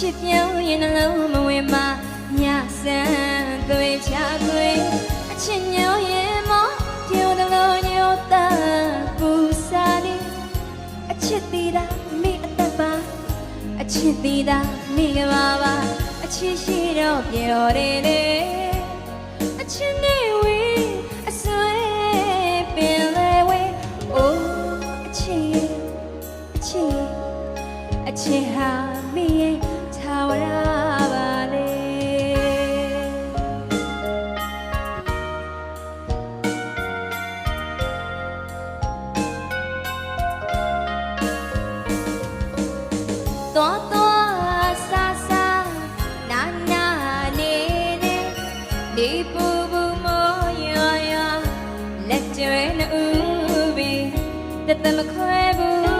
ချစ်ပြောင်းရင်နှလုံးမဝင်မညဆန်းသွေးချသွေးအချစ်ညောင်းရင်မောပြုံးတယ်လို့ညို့တာပူစားနေအချစ်တီတာမိအသက်ပါအချစ်တီတာမိကဘာပါအချစ်ရှိတော့ပြောတယ်လေအချစ်နေဝေးအဆွဲပင်လေဝေးအိုးအချစ်ရဲ့အချစ်ရဲ့အချစ်ဟာမိရဲ့ တော်တော်ဆာဆာနာနာနေနေဒီပူပူမောရရလက်ကျွဲနှူးပြီးတသက်မခွဲ